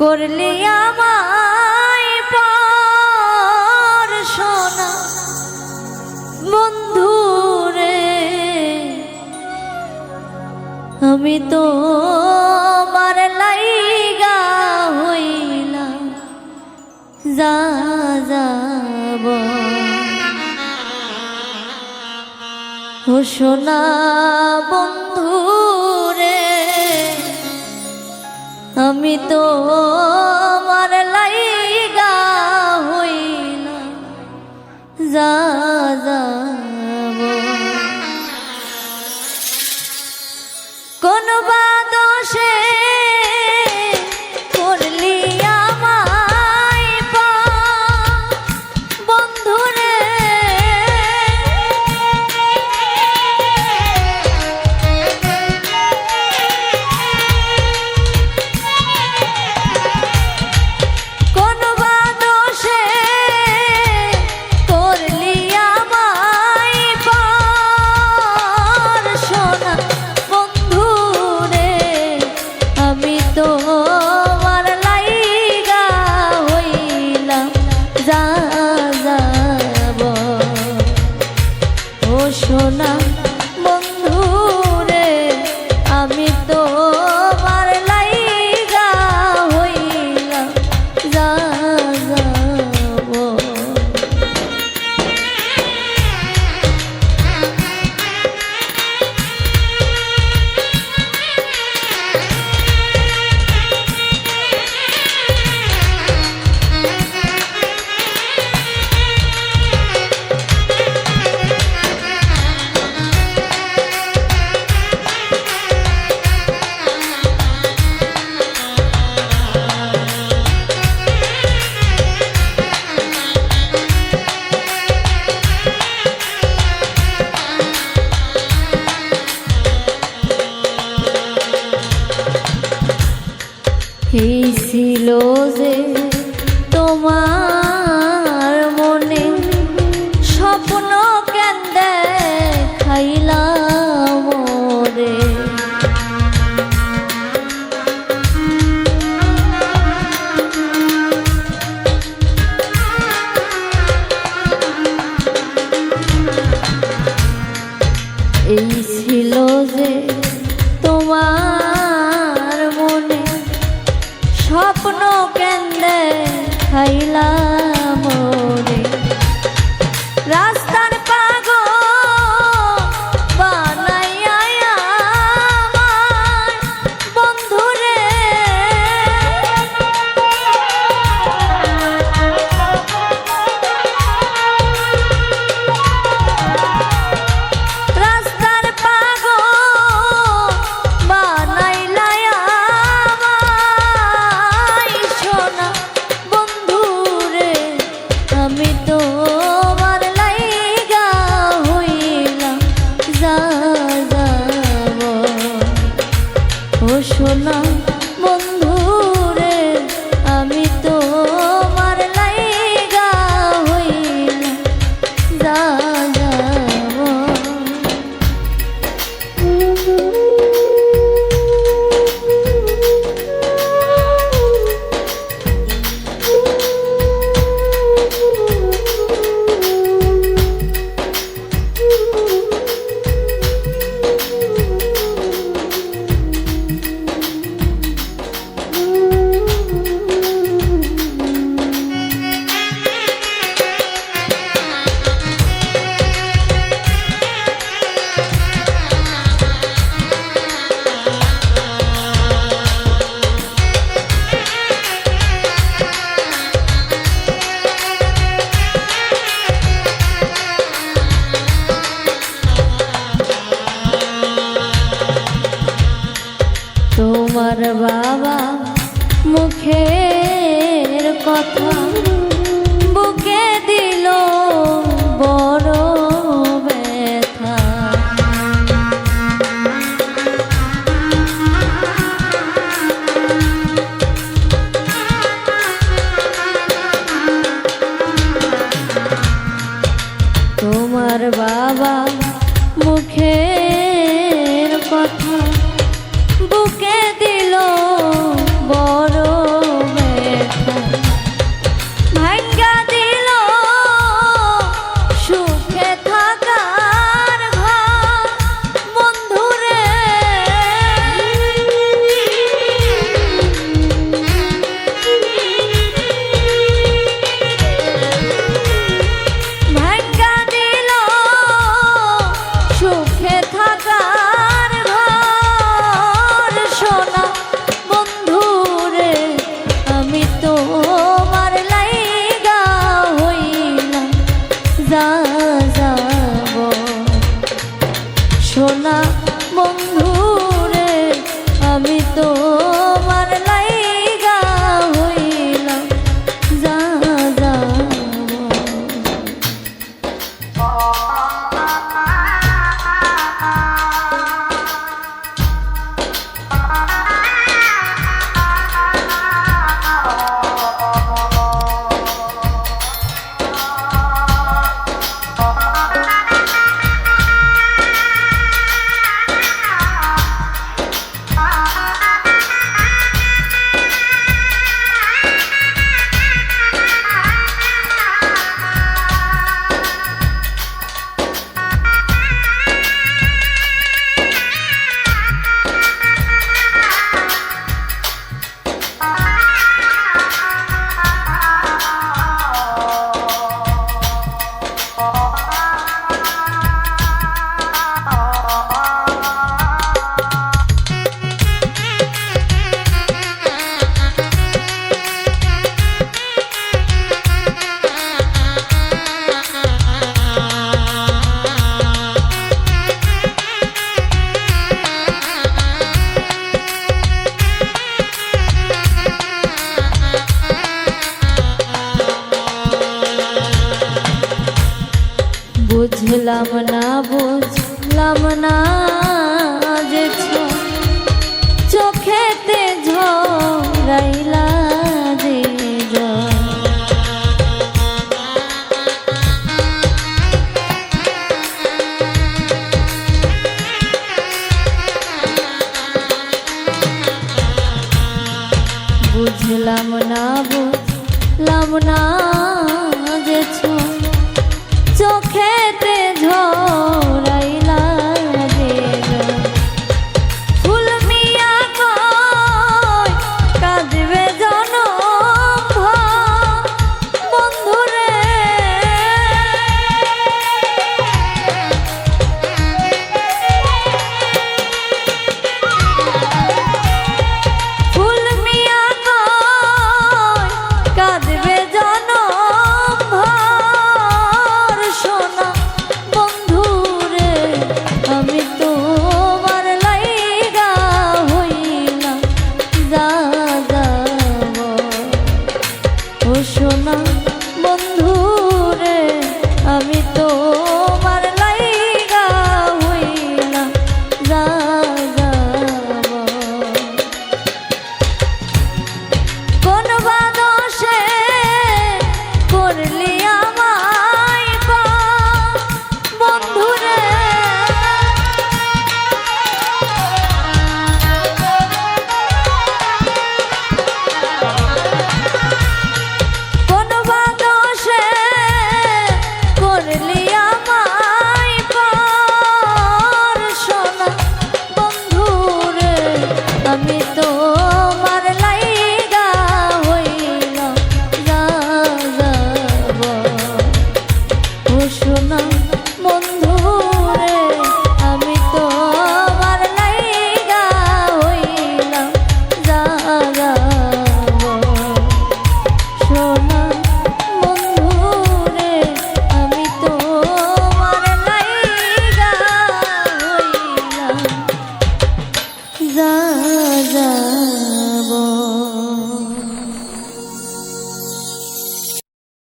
করলি আমায় পার সোনা বন্ধুরে, আমি তো মার লাইগা হইলা যা যাব ও সোনা বন্ধু আমি তো মার লাইগা হই না। যা যা। ছিল যে স্বপ্ন কেন্দ্রে খাইলা বুঝলাম না বুঝলাম না i Amém.